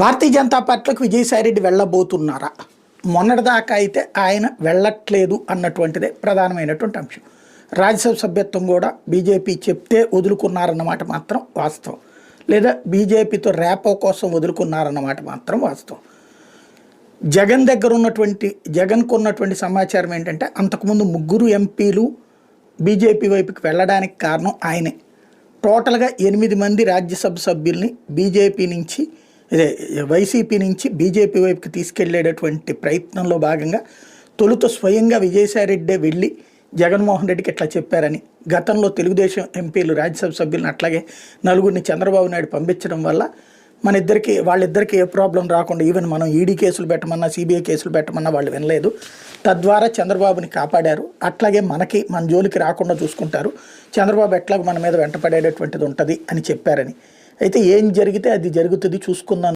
భారతీయ జనతా పార్టీలకు విజయసాయిరెడ్డి వెళ్ళబోతున్నారా? మొన్నటిదాకా అయితే ఆయన వెళ్ళట్లేదు అన్నటువంటిదే ప్రధానమైనటువంటి అంశం. రాజ్యసభ సభ్యత్వం కూడా బీజేపీ చెప్తే వదులుకున్నారన్నమాట మాత్రం వాస్తవం. లేదా బీజేపీతో రేపో కోసం వదులుకున్నారన్నమాట మాత్రం వాస్తవం. జగన్ దగ్గర ఉన్నటువంటి జగన్కు ఉన్నటువంటి సమాచారం ఏంటంటే అంతకుముందు ముగ్గురు ఎంపీలు బీజేపీ వైపుకి వెళ్ళడానికి కారణం ఆయనే. టోటల్గా ఎనిమిది మంది రాజ్యసభ సభ్యుల్ని బీజేపీ నుంచి ఇదే వైసీపీ నుంచి బీజేపీ వైపుకి తీసుకెళ్ళేటటువంటి ప్రయత్నంలో భాగంగా తొలుత స్వయంగా విజయసాయిరెడ్డి వెళ్ళి జగన్మోహన్ రెడ్డికి ఇట్లా చెప్పారని గతంలో తెలుగుదేశం ఎంపీలు రాజ్యసభ సభ్యులను అట్లాగే నలుగురిని చంద్రబాబు నాయుడు పంపించడం వల్ల మన ఇద్దరికి వాళ్ళిద్దరికి ఏ ప్రాబ్లం రాకుండా ఈవెన్ మనం ఈడీ కేసులు పెట్టమన్నా సిబిఐ కేసులు పెట్టమన్నా వాళ్ళు వినలేదు. తద్వారా చంద్రబాబుని కాపాడారు. అట్లాగే మనకి మన జోలికి రాకుండా చూసుకుంటారు. చంద్రబాబు ఎట్లాగో మన మీద వెంటపడేటటువంటిది ఉంటుంది అని చెప్పారని. అయితే ఏం జరిగితే అది జరుగుతుంది చూసుకుందాం.